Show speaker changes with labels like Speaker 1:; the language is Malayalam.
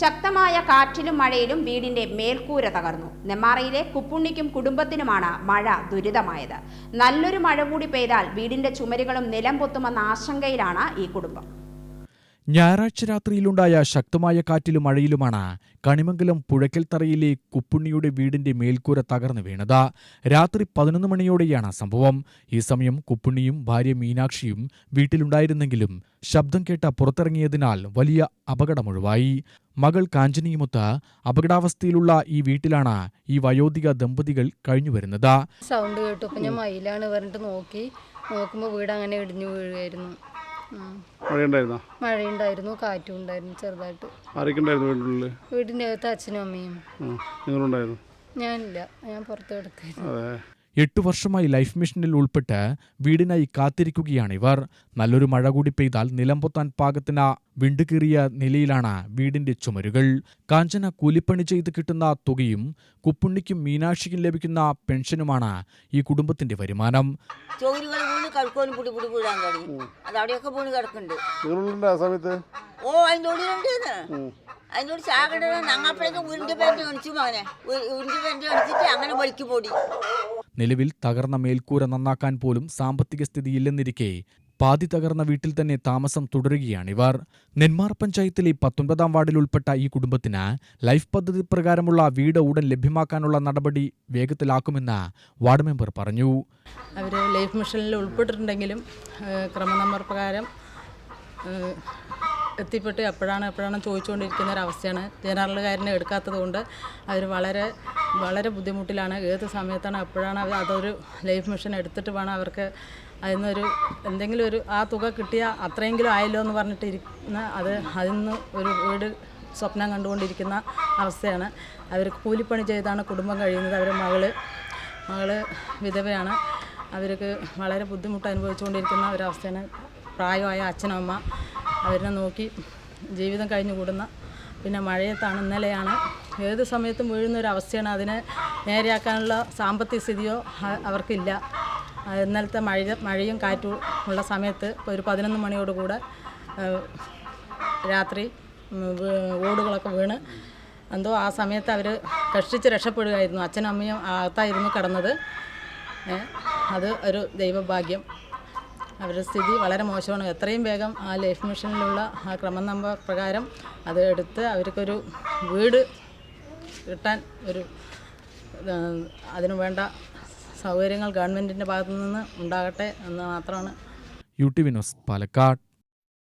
Speaker 1: ശക്തമായ കാറ്റിലും മഴയിലും വീടിന്റെ മേൽക്കൂര തകർന്നു. നെമ്മാറയിലെ കുപ്പുണ്ണിക്കും കുടുംബത്തിനുമാണ് മഴ ദുരിതമായത്. നല്ലൊരു മഴ കൂടി പെയ്താൽ വീടിന്റെ ചുമരുകളും നിലം പൊത്തുമെന്ന ആശങ്കയിലാണ് ഈ കുടുംബം.
Speaker 2: ഞായറാഴ്ച രാത്രിയിലുണ്ടായ ശക്തമായ കാറ്റിലും മഴയിലുമാണ് കണിമംഗലം പുഴയ്ക്കൽത്തറയിലെ കുപ്പുണ്ണിയുടെ വീടിന്റെ മേൽക്കൂര തകർന്നു വീണത്. രാത്രി പതിനൊന്ന് മണിയോടെയാണ് സംഭവം. ഈ സമയം കുപ്പുണ്ണിയും ഭാര്യ മീനാക്ഷിയും വീട്ടിലുണ്ടായിരുന്നെങ്കിലും ശബ്ദം കേട്ട പുറത്തിറങ്ങിയതിനാൽ വലിയ അപകടമൊഴിവായി. മകൾ കാഞ്ചനിയുമൊത്ത് അപകടാവസ്ഥയിലുള്ള ഈ വീട്ടിലാണ് ഈ വയോധിക ദമ്പതികൾ കഴിഞ്ഞുവരുന്നത്.
Speaker 3: സൗണ്ട് കേട്ടു. ഞാൻ മയിലാണ് നോക്കി. നോക്കുമ്പോൾ വീട് അങ്ങനെ ഇടിഞ്ഞു വീഴുമായിരുന്നു.
Speaker 4: മഴയുണ്ടായിരുന്നോ?
Speaker 3: മഴയുണ്ടായിരുന്നു കാറ്റും ഉണ്ടായിരുന്നു ചെറുതായിട്ട്.
Speaker 4: ആരൊക്കെയുണ്ടായിരുന്നു വീട്ടിനുള്ളിൽ
Speaker 3: വീടിന്റെ അകത്ത് അച്ഛനും അമ്മയും.
Speaker 4: നിങ്ങളുണ്ടായിരുന്നു?
Speaker 3: ഞാനില്ല ഞാൻ പുറത്ത് കിടക്കായിരുന്നു
Speaker 4: അതെ.
Speaker 2: എട്ടു വർഷമായി ലൈഫ് മിഷനിൽ ഉൾപ്പെട്ട് വീടിനായി കാത്തിരിക്കുകയാണ് ഇവർ. നല്ലൊരു മഴ കൂടി പെയ്താൽ നിലംപൊത്താൻ പാകത്തിന് വിണ്ടുകീറിയ നിലയിലാണ് വീടിന്റെ ചുമരുകൾ. കാഞ്ചന കൂലിപ്പണി ചെയ്ത് കിട്ടുന്ന തുകയും കുപ്പുണ്ണിക്കും മീനാക്ഷിക്കും ലഭിക്കുന്ന പെൻഷനുമാണ് ഈ കുടുംബത്തിന്റെ വരുമാനം.
Speaker 5: ഓ അതിന്റെ ഉള്ളിൽ ചാകട ഞങ്ങളപ്പോഴേക്കും ഉരുണ്ടി പേരന്റെ കാണിച്ചു മകനെ. ഉരുണ്ടി പേരന്റെ കാണിച്ചിട്ട് അങ്ങനെ വളിക്ക് പോടി.
Speaker 2: നിലവിൽ തകർന്ന മേൽക്കൂര നന്നാക്കാൻ പോലും സാമ്പത്തിക സ്ഥിതിയില്ലെന്നിരിക്കെ പാതി തകർന്ന വീട്ടിൽ തന്നെ താമസം തുടരുകയാണിവർ. നെന്മാർ പഞ്ചായത്തിലെ പത്തൊൻപതാം വാർഡിൽ ഉൾപ്പെട്ട ഈ കുടുംബത്തിന് ലൈഫ് പദ്ധതി പ്രകാരമുള്ള വീട് ഉടൻ ലഭ്യമാക്കാനുള്ള നടപടി വേഗത്തിലാക്കുമെന്ന് വാർഡ് മെമ്പർ പറഞ്ഞു.
Speaker 6: അവർ ലൈഫ് മിഷനിൽ ഉൾപ്പെട്ടിട്ടുണ്ടെങ്കിലും ക്രമനമ്പർ പ്രകാരം എത്തിപ്പെട്ട് എപ്പോഴാണ് എപ്പോഴാണ് ചോദിച്ചുകൊണ്ടിരിക്കുന്ന ഒരു ജനറലുകാരനെ എടുക്കാത്തത് കൊണ്ട് അവർ വളരെ വളരെ ബുദ്ധിമുട്ടിലാണ്. ഏത് സമയത്താണ് എപ്പോഴാണ് അവർ അതൊരു ലൈഫ് മിഷൻ എടുത്തിട്ട് വേണം അവർക്ക് അതിൽ നിന്നൊരു എന്തെങ്കിലും ഒരു ആ തുക കിട്ടിയാൽ അത്രയെങ്കിലും ആയല്ലോ എന്ന് പറഞ്ഞിട്ട് ഇരിക്കുന്ന അത് അതിൽ നിന്ന് ഒരു വീട് സ്വപ്നം കണ്ടുകൊണ്ടിരിക്കുന്ന അവസ്ഥയാണ്. അവർ കൂലിപ്പണി ചെയ്താണ് കുടുംബം കഴിയുന്നത്. അവരുടെ മകൾ മകൾ വിധവയാണ്. അവർക്ക് വളരെ ബുദ്ധിമുട്ട് അനുഭവിച്ചുകൊണ്ടിരിക്കുന്ന ഒരവസ്ഥയാണ്. പ്രായമായ അച്ഛനും അമ്മ. അവരെ നോക്കി ജീവിതം കഴിഞ്ഞു കൂടുന്ന പിന്നെ മഴയത്താണ് ഇന്നലെയാണ്. ഏത് സമയത്തും വീഴുന്നൊരവസ്ഥയാണ്. അതിനെ നേരെയാക്കാനുള്ള സാമ്പത്തിക സ്ഥിതിയോ അവർക്കില്ല. ഇന്നലത്തെ മഴ മഴയും കാറ്റും ഉള്ള സമയത്ത് ഒരു പതിനൊന്ന് മണിയോടുകൂടെ രാത്രി ഓടുകളൊക്കെ വീണ് എന്തോ ആ സമയത്ത് അവർ കഷ്ടിച്ച് രക്ഷപ്പെടുകയായിരുന്നു. അച്ഛനും അമ്മയും അകത്തായിരുന്നു കിടന്നത്. അത് ഒരു ദൈവഭാഗ്യം. അവരുടെ സ്ഥിതി വളരെ മോശമാണ്. എത്രയും വേഗം ആ ലൈഫ് മിഷനിലുള്ള ആ ക്രമം നമ്പർ പ്രകാരം അത് എടുത്ത് അവർക്കൊരു വീട് കിട്ടാൻ ഒരു അതിനു വേണ്ട സൗകര്യങ്ങൾ ഗവൺമെന്റിന്റെ ഭാഗത്തു നിന്ന് ഉണ്ടാകട്ടെ എന്ന് മാത്രമാണ്.
Speaker 2: U T Vinos Palakkad.